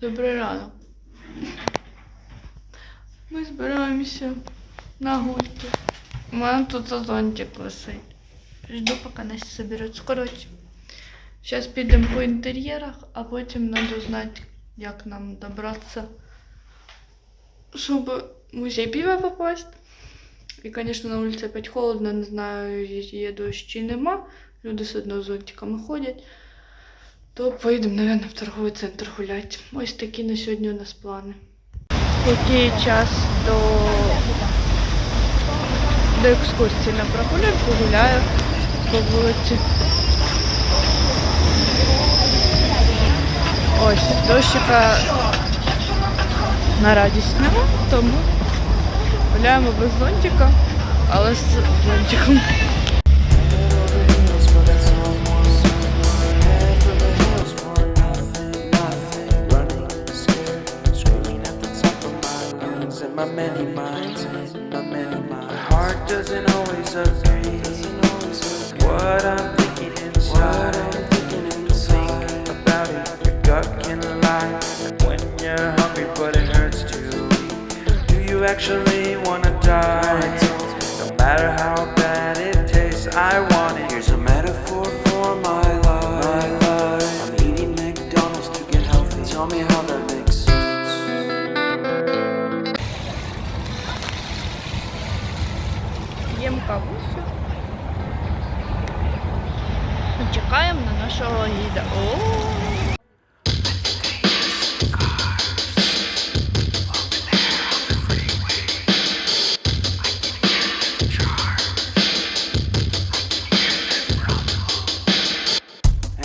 Добрий ранок. Ми збираємося на гульки. У мене тут зонтик висить. Жду, поки нас соберуть. Коротше, зараз підемо по інтер'єрах, а потім треба знати, як нам добратися, щоб в музей пива попасть. І, звісно, на вулиці опять холодно, не знаю, є дощ чи нема. Люди з зонтиками ходять. То поїдемо, мабуть, в торговий центр гуляти. Ось такі на сьогодні у нас плани. Який час до, до екскурсії на прогулянку гуляю по вулиці. Ось, дощика на радість нема, тому гуляємо без зонтика, але з зонтиком. My many minds, my many minds. My heart doesn't always agree. What I'm thinking inside. Think about it, your gut can lie. When you're hungry, but it hurts to eat. Do you actually wanna die? No matter how bad it tastes, I want it. Here's a metaphor for my life. I'm eating McDonald's to get healthy. Tell me how that makes кавусю. І Чекаємо на нашого гіда. О!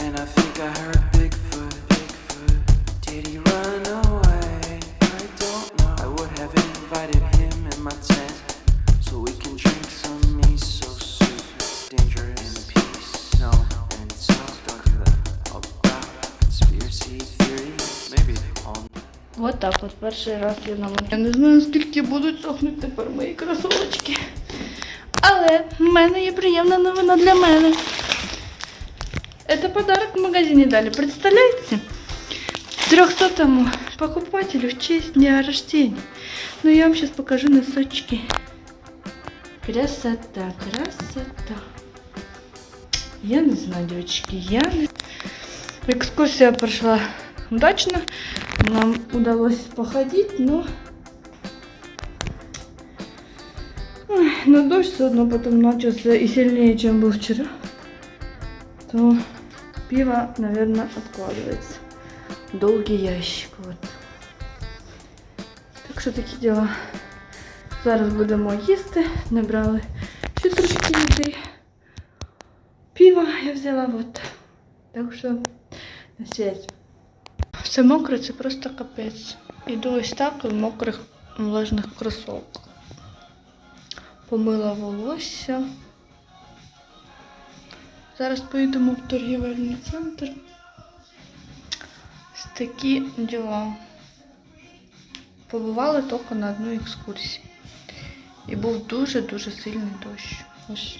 And I think I heard Bigfoot. Bigfoot. От так от перший раз я на мене. Я не знаю, скільки будуть сохнути тепер мої кросовочки. Але в мене є приємна новина для мене. Это подарок в магазине дали. Представляете? 300 покупателю в честь дня рождения. Ну, я вам сейчас покажу носочки. Красота, красота. Я не знаю, девочки, я не... Экскурсия прошла удачно. Нам удалось походить, но... Ой, но дождь все равно потом начался и сильнее, чем был вчера. То пиво, наверное, откладывается. Долгий ящик, вот. Так що такі діла. Зараз будемо їсти. Набрали ще трошки води. Пиво я взяла вот. Так що на связь. Все мокре, це просто капець. Іду ось так в мокрих влажних кросовках. Помила волосся. Зараз поїдемо в торгівельний центр. Ось такі діла. Побували тільки на одній екскурсії. І був дуже-дуже сильний дощ. Ось.